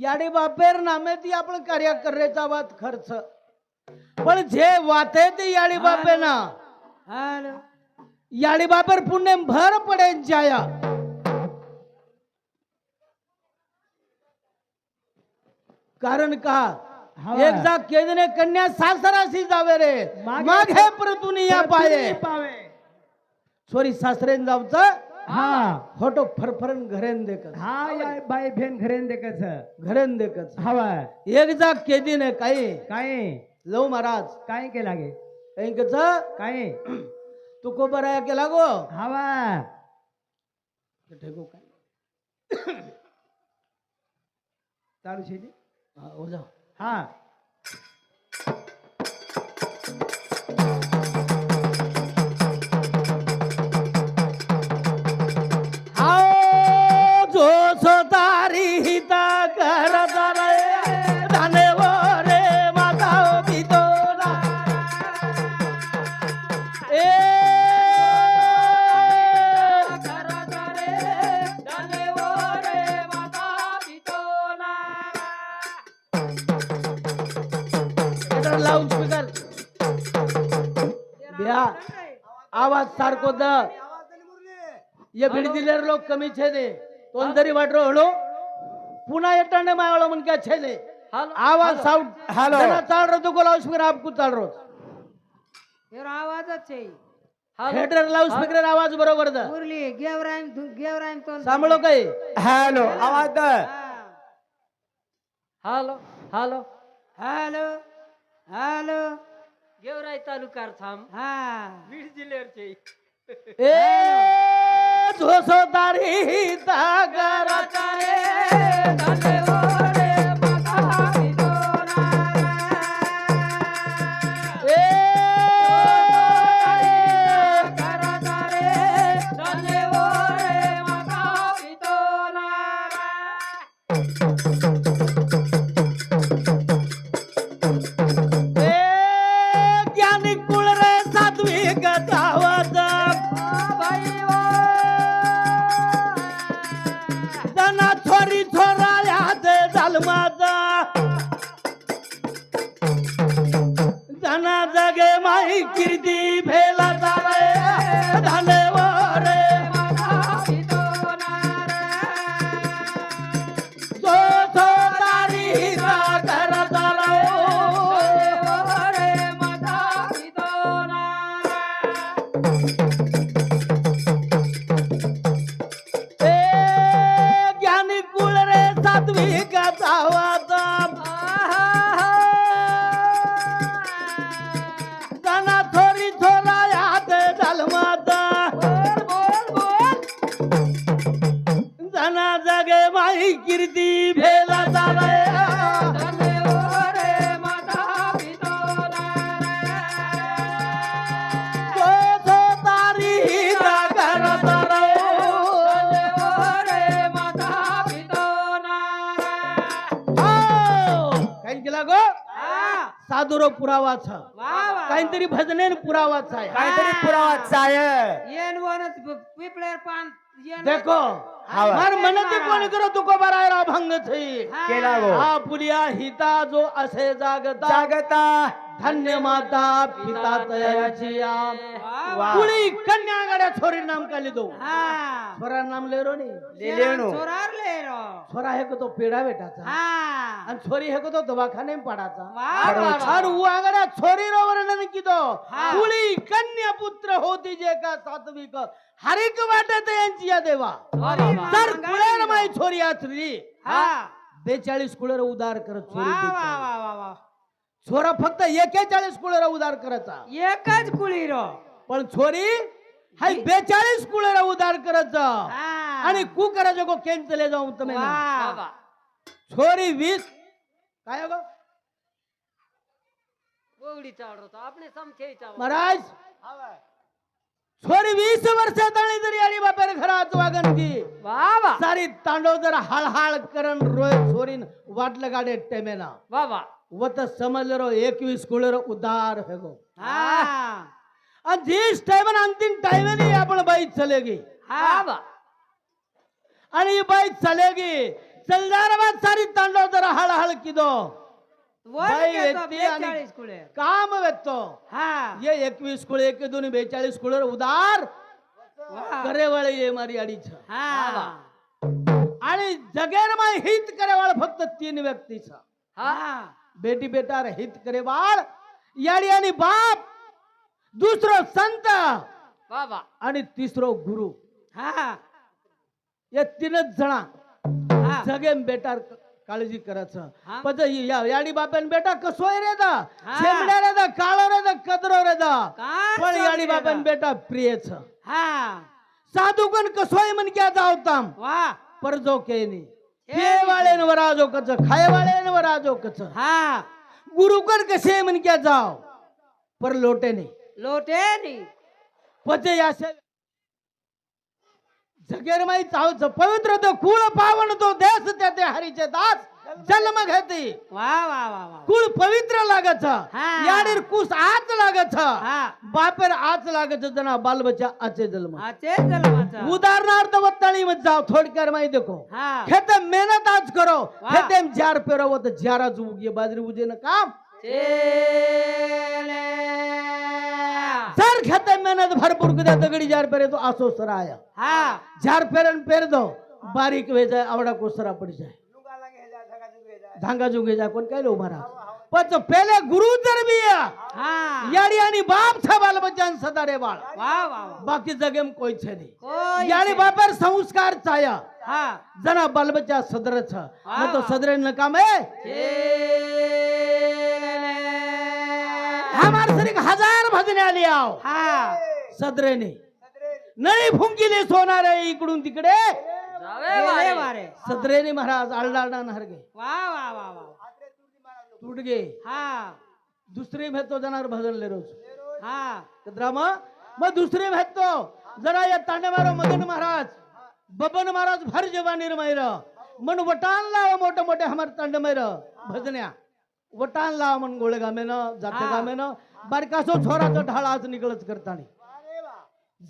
याडे बापेर नामे ती आपण कार्य करायचा वाद खर्च. पण जे वाते ते याडी बापे ना. याडी बापेर पुण्य भर पडे जाया. कारण का? हवा. एक जा केदने कन्या सासराशी जावे रे. मागे- परतून या पाये. पावे. सोरी सासरेन जावचं हा. फोटो फरफरन घरेन देखत. हा या बाई भेन घरेन देखच घरेन देखत. हवा. एक जा केदीने काही काय लव महाराज. काय केला गे काही कच काय तू को बराया केला गो हवा. ठेको काय चालू शेती हा, हो जा. हा. लाऊड स्पीकर ब्या आवाज सारखो द. ये भिड दिलेर लोक कमी छे दे तोंड तरी वाटरो हळो पुन्हा येताना मायाळो म्हण क्या छे दे आवाज साऊंड. हॅलो. जना चाल रहो तो को लाउड स्पीकर आपको चाल रहो आवाजच आहे. हेडर लाउड स्पीकर आवाज बरोबर द. मुरली गेवरायन गेवरायन तो सांभळो काही हॅलो. आवाज the. Hello. Hello. Hello. Hello Georai तालुकार थांब. हा. बीड जिल्ह्यावरचे. ए झोसो तारी तागरा पुरावाचा. काहीतरी भजनेन पुरावाचा आहे. काहीतरी पुरावा चाय येन वनच पिपळेर पान देखो हावा. मार म्हणते कोण करो तुको बराय रा भंग थई केला गो हा पुलिया हिता जो असे जागता. जागता. धन्य माता पिता तयाची वा. कुळी कन्या गड्या छोरी नाम काली दो हा. छोरा नाम लेरो नी. लेलेणू चोरारले रो छोरा हे को तो पेडा बेटाचा हा. आणि छोरी हे को तो दवाखाने पाडाचा. वा वा वा. आणि वांगड्या छोरी रो वर्णन कितो हा. कुळी कन्या पुत्र होती जे का सात्विक? हरिक वाटत यांची या देवा. अरे वा, तर कुळेर रो. माई छोरी आचरी हा. बेचाळीस कुळेर उदार करत वा छोरी वा. वा वा वा. छोरा फक्त एकेचाळीस कुळेर उदार करायचा. एकच कुळी रो पण छोरी हाय बेचाळीस कुळेर उदार करायचा हा. आणि कु करायचं गो केन चले जाऊ तुम्ही छोरी वीस. काय गो गोगडी महाराज छोरी वीस वर्षात आणि जरी आली बापेर घरात वागन की वा वा. सारी तांडव जर हळहळ करण रोय छोरीन वाटलं गाडे टेमेना वा वा. वत समजलं रो एकवीस कुळेर उदार हे गो. हा. आणि जिस टाइम अंतिम टाइम आपण बाई चलेगी. वा वा आणि ही बाई चलेगी. चलदार बाद सारी तांडव बाई आणि- बेचाळीस कुळे. काम वेतो हा. ये एकवीस कुळ एक दोन बेचाळीस कुळ उदार. करेवाळे ये मारी अडीच हा. आणि जगेरमाय हित करेवाळ फक्त तीन व्यक्तीचा. हा. बेटी बेटार हित करेवाळ. याडी आणि बाप. दुसरो संत. वा वा आणि तिसरो गुरु. हा. या तीनच जणा जगेम बेटार काळजी करायचं. पण या याडी बापेन बेटा कसोय रे दा. शेमड्या रे दा काळो रे दा कदरो रे दा? पण याडी रे? बेटा प्रियच. हा. साधुकन कसोय म्हण क्या जावताम? वा. पर जो केनी. हे वाळेन वराजो कच खाय वाळेन वराजो कच. हा. गुरुकन कसे म्हण क्या जाव? पर लोटे नाही. लोटे नी पचे यासे जगेर माई चावच पवित्र तो कुळ पावन तो देश त्या ते हरीचे दास. जन्म घेते. वा वा वा वा. कुळ पवित्र लागत. याडीर कुस आच लागत. बापेर आच लागत जना बाल बच्चा आचे जन्म. ते जलमाचा उदाहरणार्थ वत्ताळी मध्ये जाव थोडक्यात माहिती देखो. खेते मेहनत आज करो. खेते जार पेरो तर जाराच उगे बाजरी उजे ना काम. जर खेते मेहनत भरपूर कद्या दगडी जार पेरे तो असो सराया. हा. जार पेरन पेर दो बारीक वे जाय आवडा कोसरा पड जाय धांगा जुगे जाय कोण काय लो महाराज पण तो पहिले गुरु जर हा. याडी आणि बाप छा बाल बच्चान सदा रे बाळ बाकी जगेम कोई छे नहीं. कोई याडी. बापर संस्कार छाया हा. जना बाल बच्चा सदर छ तो. सदरे न काम चेले. हमार सरी हजार भजने आली आव हा. सदरे ने नळी फुंकीले सोनारे इकडून तिकडे. जावे गेले वारे. सदरेने महाराज नहर गे वा वा वा वा. टूट गे हा. दुसरी भेटतो जाणार भजन ले रोज. हा. कद्राम मग दुसरी भेटतो. जरा या तांडे मारो मदन महाराज. बबन महाराज भर जवानीर मैर. मन वटान लाव मोठे मोठे हमार तांड मैर. भजन्या. वटान लाव मन गोळे गामेन जाते. गामेन बारकासो छोराचं ढाळ आज निकळच करतानी.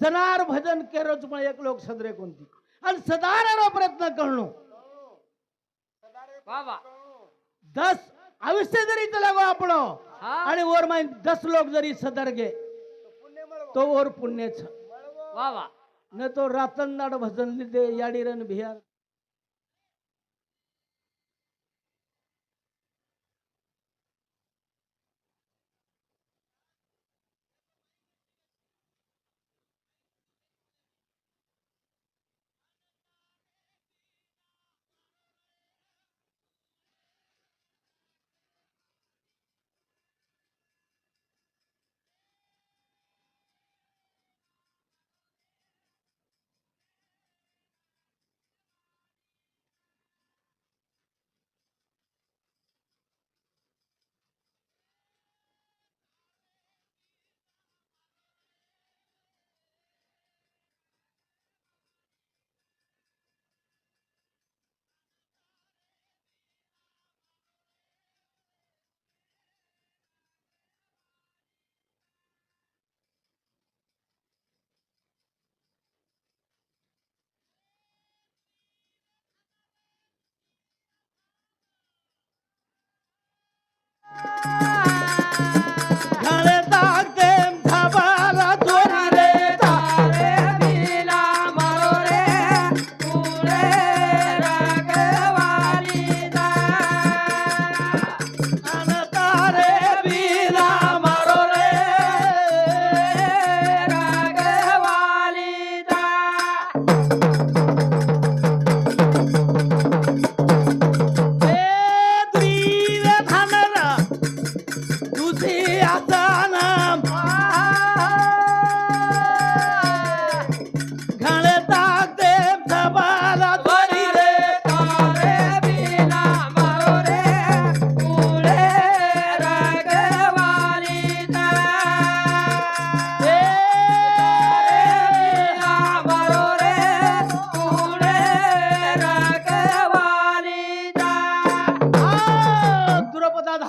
जनार भजन केरोच पण एक लोक सदरे कोणती? आणि सदारारो प्रयत्न करणो. दस आयुष्य जरी चला गो आपण आणि वर माय दस लोक जरी सदर गे तो वर पुण्यच. न तो रातनदाड भजन लिदे याडीरन भियार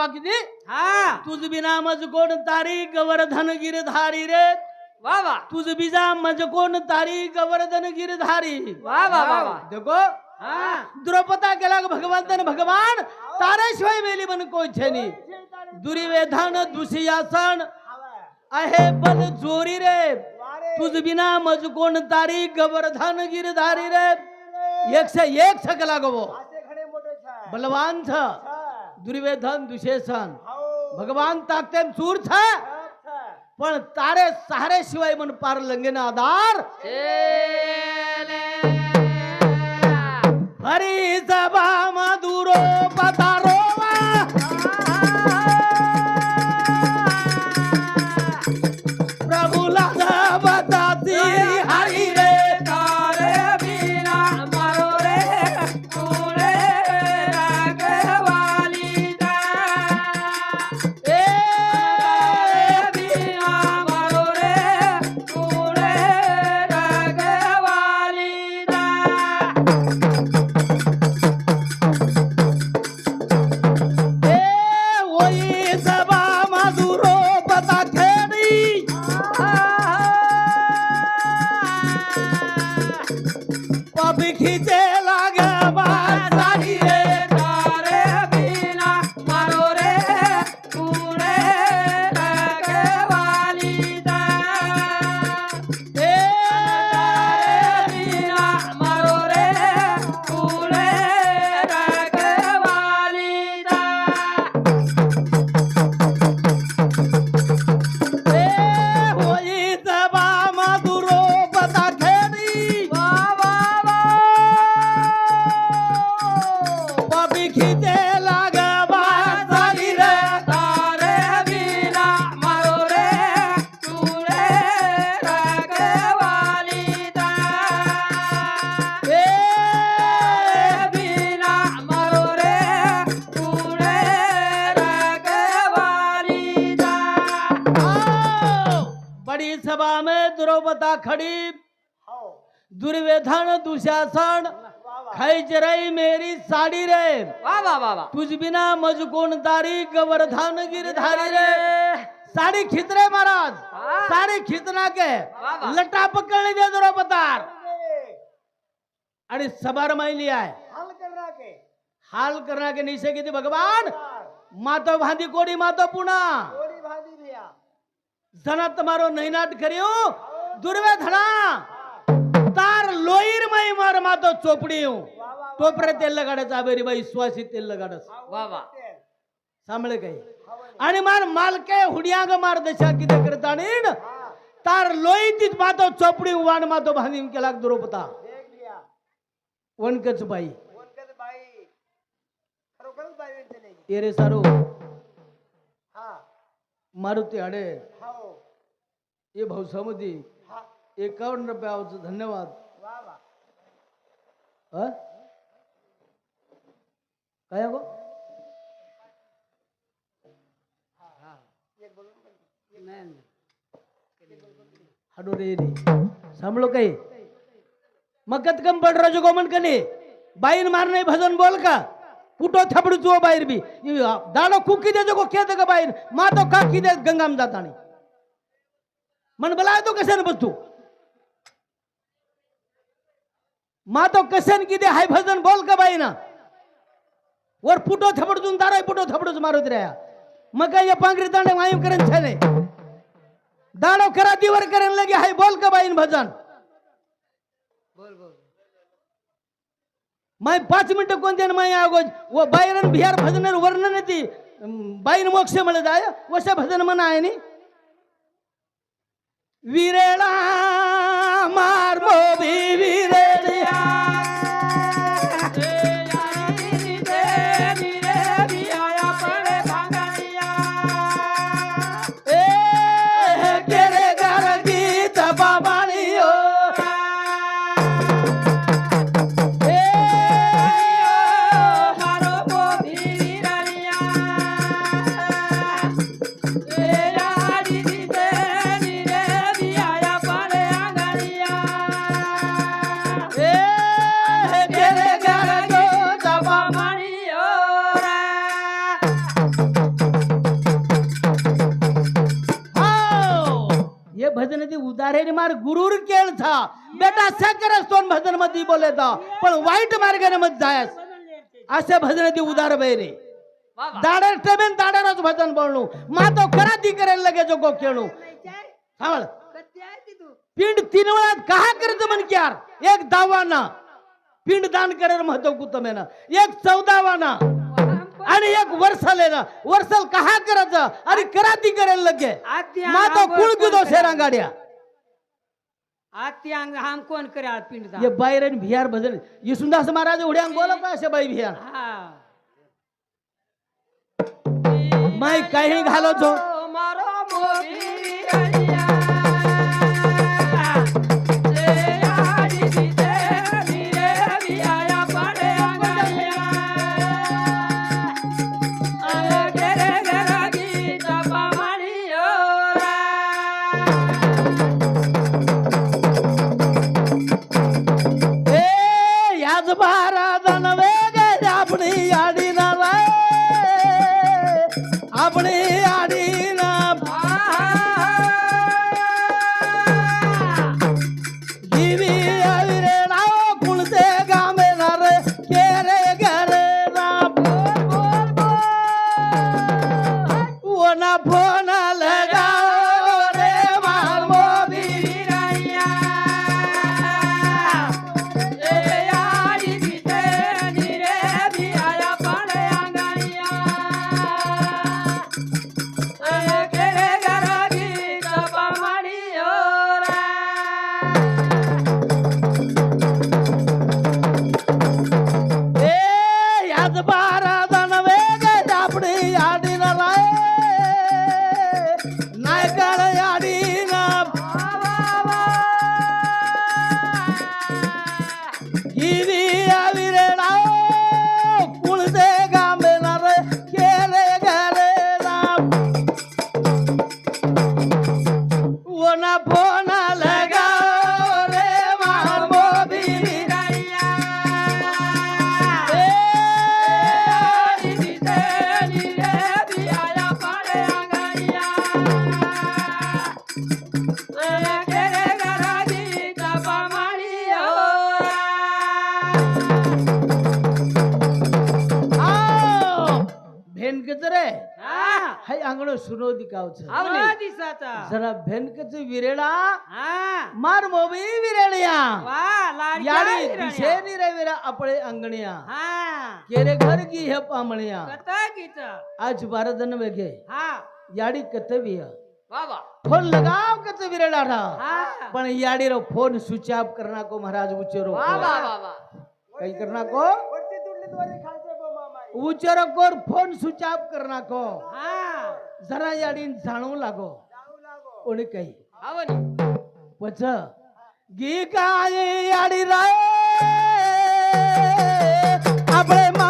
धावा किती हा. तुझ बिना मज कोण तारी गवर्धन गिरधारी रे? वा वा. तुझ बिजा मज कोण तारी गवर्धन गिरधारी वा वा वा वा. देखो. हा. द्रौपदा केला भगवंतन भगवान ताऱ्याशिवाय मेली म्हण कोछेनी दुर्वेधान दुसियासन आहे बल जोरी रे. तुझ बिना मज कोण तारी गवर्धन गिरधारी रे. एकशे एक सकला गवो बलवान छ. दुर्वेधन दुशेसन भगवान ताकते चूर छ. पण तारे सहारे शिवाय म्हण पार लंगेन आधार. हरी सभा खाई रही मेरी साडी रे। वा वा वा तुझ बिना मजगुण दारी गिर धारी रे। साडी खितरे महाराज। साडी खितना के। लटा पकड दे द्रौपदार आणि सबार माहिली आहे हाल करना के। निशे किती भगवान। मातो भांदी कोडी मातो पुणा जना नहीं नाट करियो। दुर्वे धडा तार लोईर मई मार मातो चोपडी येऊ तोपरे तेल गाडाच आबेरी बाई सुवासी तेल गाडाच वा वा. सांभळे काही आणि मार मालके हुडियांग मार दशा किती करता तार लोई तीच मातो चोपडी वाण मातो भांदीम केला द्रोपता वणकच बाई. ए रे सारू. मारुती आडे. हो. ये समुदी एकावन्न रुपयाचं धन्यवाद. हा? काय गो हाडो रे रे सांभळो काही मकत कम पड राजू गोमन कने बाईन मार नाही भजन बोल का? कुठं थपडू चुओ बाहेर बी. दाडो कुकी दे जो खेत का बाहेर मा तो का की दे गंगाम जातानी. मन बोलाय तो कशाने बसतो? मा तो कशाने हाय भजन बोल का बाई ना वर पुटो थपडजून दाराय पुटो थपडूच मारुत रया. मग काय पांगरी दांडे वायू करेन छाने दाडो करा दिवर करेन लगे हाय बोल का बाईन भजन? बोल बोल माय पाच मिनिटं कोणते माय आगोज? व बायरन बिहार भजन वर्णन ती बाईन मोक्ष म्हणत आहे वश भजन म्हणा आहे नी. विरेळा मार मोभी ती उदारे रे मार गुरुर केळ था बेटा सकरस तोन भजन मध्ये बोले था पण वाईट मार्गाने मत जायस असे भजन ती उदार बैरे વાહ, વાહ. દાડર ટેબેન દાડર જ ભજન બોલનું માં તો કરાતી કરેલ લગે જો ગોખેણું સાંભળ પિંડ तीन वेळात कहा करत म्हण की यार एक दावाना पिंड दान करेल महत्व कुतमेन एक चौदावाना आणि एक वर्षालेना वर्षाल कहा करायचं आणि कराती करेल लगे आत्या मा तो आंघोळ कुळ कोण दो करेल? शेरा गाड्या आत्या अंग हम कोण करे बायरन भियार भजन. येसुदास महाराज उड्या बोला का असे बाई भियार. हा. माय काही घालो जो મારો सुनो दिकावच जरा भेनकच विरेळा. मार मोबी विरेळिया. याडी रे विरा आपळे अंगणिया. केरे घर की हे पामणिया. आज बारदन वेगे. याडी कतविय फोन लगाव कच विरेळा रहा पण याडी रो फोन स्विच ऑफ करना को महाराज उचेरो काही करना को उचेरो कोर फोन स्विच ऑफ करना को जरा याडी जाणू लागो. कोणी काही? पच. गी काय याडी राय. आपले मामा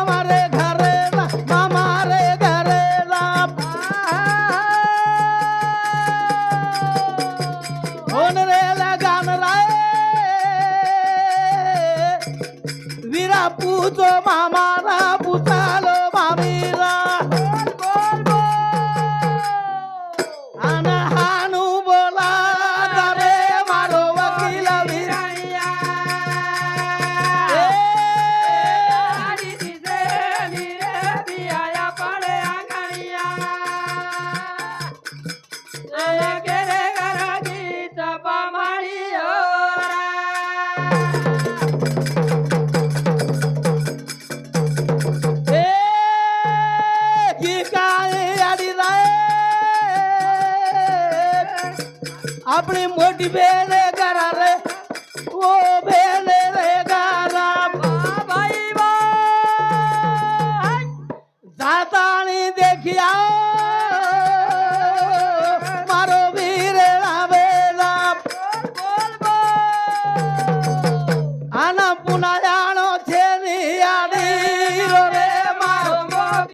आपली